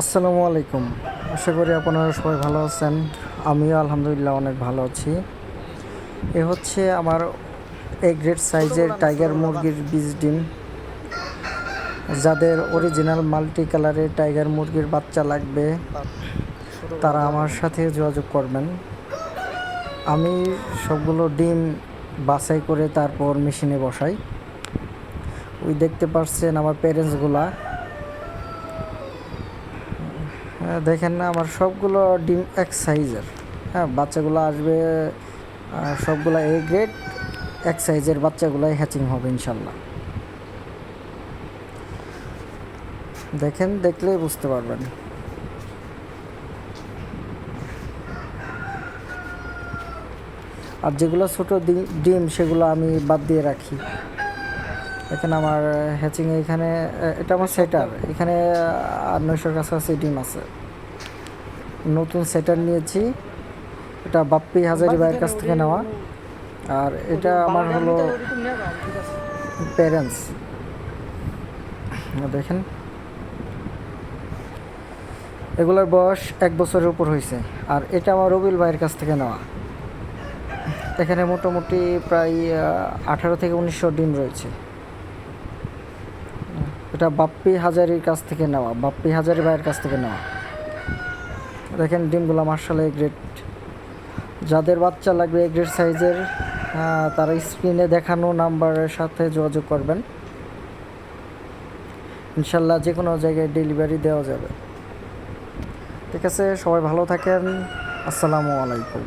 আসসালামু আলাইকুম। আশা করি আপনারা সবাই ভালো আছেন। আমিও আলহামদুলিল্লাহ অনেক ভালো আছি। এ হচ্ছে আমার এ গ্রেড সাইজের টাইগার মুরগির বীজ ডিম। যাদের অরিজিনাল মাল্টি কালারের টাইগার মুরগির বাচ্চা লাগবে, তারা আমার সাথে যোগাযোগ করবেন। আমি সবগুলো ডিম বাছাই করে তারপর মেশিনে বসাই। ওই দেখতে পাচ্ছেন আমার প্যারেন্টসগুলা দেখেন না, আমার সবগুলো ডিম এক সাইজের। হ্যাঁ বাচ্চাগুলো আসবে সবগুলো এ গ্রেড এক সাইজের বাচ্চাগুলোই হ্যাচিং হবে ইনশাল্লাহ। দেখেন, দেখলেই বুঝতে পারবেন। আর যেগুলো ছোট ডিম, সেগুলো আমি বাদ দিয়ে রাখি। এখানে আমার হ্যাচিং এখানে এটা আমার সেটার এখানে আর নয়শোর কাছাকাছি ডিম আছে। নতুন সেটার নিয়েছি। এটা বাপ্পি হাজারি ভাইয়ের কাছ থেকে নেওয়া। আর এটা আমার হলো প্যারেন্টস দেখেন। এগুলোর বয়স এক বছরের উপর হয়েছে আর এটা আমার রবিল ভাইয়ের কাছ থেকে নেওয়া। এখানে মোটামুটি প্রায় আঠারো থেকে উনিশশো ডিম রয়েছে। এটা বাপ্পি হাজারির কাছ থেকে নেওয়া, বাপ্পি হাজারি ভাইয়ের কাছ থেকে নেওয়া। দেখেন ডিমগুলো মার্শাল গ্রেড যাদের বাচ্চা লাগবে এ গ্রেড সাইজের তারা স্ক্রিনে দেখানো নাম্বারের সাথে যোগাযোগ করবেন। ইনশাল্লাহ যে কোনো জায়গায় ডেলিভারি দেওয়া যাবে। ঠিক আছে, সবাই ভালো থাকেন। আসসালামু আলাইকুম।